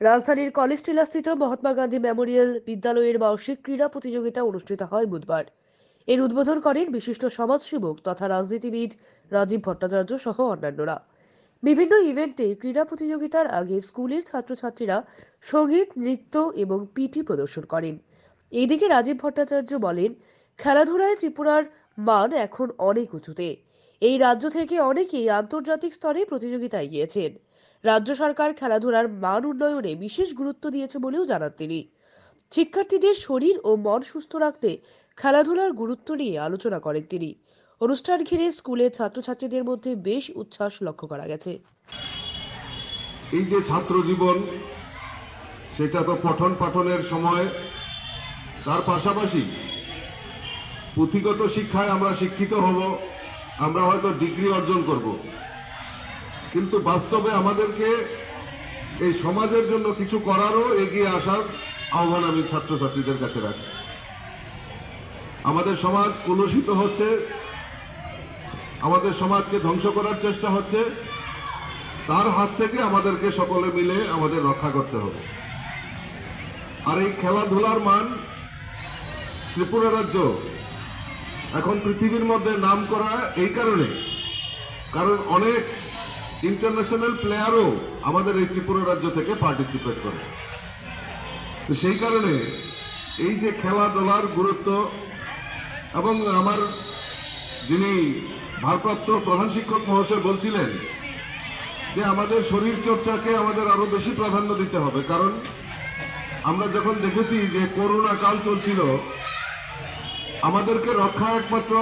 রাজধানীর কলেজ টিলাস্থিত মহাত্মা গান্ধী মেমোরিয়াল বিদ্যালয়ের বার্ষিক ক্রীড়া প্রতিযোগিতা অনুষ্ঠিত হয় বুধবার। এর উদ্বোধন করেন বিশিষ্ট সমাজসেবক তথা রাজনীতিবিদ রাজীব ভট্টাচার্য সহ অন্যান্যরা। বিভিন্ন ইভেন্টে ক্রীড়া প্রতিযোগিতার আগে স্কুলের ছাত্রছাত্রীরা সংগীত, নৃত্য এবং পিটি প্রদর্শন করেন। এদিকে রাজীব ভট্টাচার্য বলেন, খেলাধুলায় ত্রিপুরার মান এখন অনেক উঁচুতে। এই রাজ্য থেকে অনেকেই আন্তর্জাতিক স্তরে প্রতিযোগিতায় গিয়েছেন। রাজ্য সরকার খেলাধুলার মান উন্নয়নে বিশেষ গুরুত্ব দিয়েছে বলেও জানান তিনি। শিক্ষার্থীদের শরীর ও মন সুস্থ রাখতে খেলাধুলার গুরুত্ব নিয়ে আলোচনা করেন তিনি। অনুষ্ঠান ঘিরে স্কুলের ছাত্রছাত্রীদের মধ্যে বেশ উচ্ছ্বাস লক্ষ্য করা গেছে। এই যে ছাত্র জীবন, সেটা তো পঠন পাঠনের সময়। তার পাশাপাশি পুঁথিগত শিক্ষায় আমরা শিক্ষিত হব, আমরা হয়তো ডিগ্রি অর্জন করব। কিন্তু বাস্তবে আমাদেরকে এই সমাজের জন্য কিছু করারও এগিয়ে আসার আহ্বান আমি ছাত্রছাত্রীদের কাছে রাখছি। আমাদের সমাজ কলুষিত হচ্ছে, আমাদের সমাজকে ধ্বংস করার চেষ্টা হচ্ছে, তার হাত থেকে আমাদেরকে সকলে মিলে আমাদের রক্ষা করতে হবে। আর এই খেলাধুলার মান ত্রিপুরা রাজ্য এখন পৃথিবীর মধ্যে নাম করা এই কারণে, কারণ অনেক ইন্টারন্যাশনাল প্লেয়ারও আমাদের এই ত্রিপুরা রাজ্য থেকে পার্টিসিপেট করে। তো সেই কারণে এই যে খেলাধুলার গুরুত্ব এবং আমার যিনি ভারপ্রাপ্ত প্রধান শিক্ষক মহাশয় বলছিলেন যে আমাদের শরীর চর্চাকে আমাদের আরও বেশি প্রাধান্য দিতে হবে, কারণ আমরা যখন দেখেছি যে করোনা কাল চলছিল, আমাদেরকে রক্ষা একমাত্র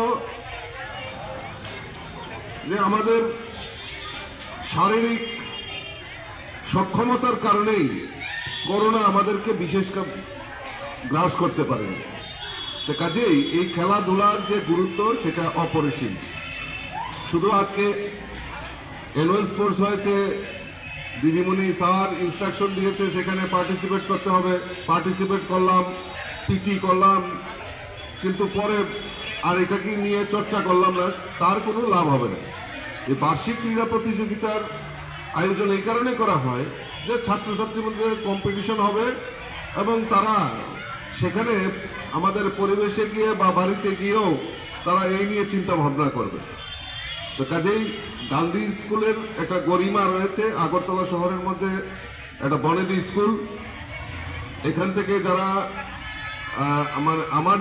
যে আমাদের শারীরিক সক্ষমতার কারণেই করোনা আমাদেরকে বিশেষ গ্রাস করতে পারে তো কাজেই এই খেলাধুলার যে গুরুত্ব, সেটা অপরিসীম। শুধু আজকে অ্যানুয়াল স্পোর্টস হয়েছে, দিদিমণি স্যার ইনস্ট্রাকশন দিয়েছে, সেখানে পার্টিসিপেট করতে হবে। পার্টিসিপেট করলাম পিটি করলাম, কিন্তু পরে আর এটাকে নিয়ে চর্চা করলাম না, তার কোনো লাভ হবে না। এই বার্ষিক ক্রীড়া প্রতিযোগিতার আয়োজন এই কারণে করা হয় যে ছাত্রছাত্রীর মধ্যে কম্পিটিশন হবে এবং তারা সেখানে আমাদের পরিবেশে গিয়ে বা বাড়িতে গিয়েও তারা এই নিয়ে চিন্তা ভাবনা করবে। তো কাজেই গান্ধী স্কুলের একটা গরিমা রয়েছে, আগরতলা শহরের মধ্যে একটা বনেদি স্কুল। এখান থেকে যারা আমার আমার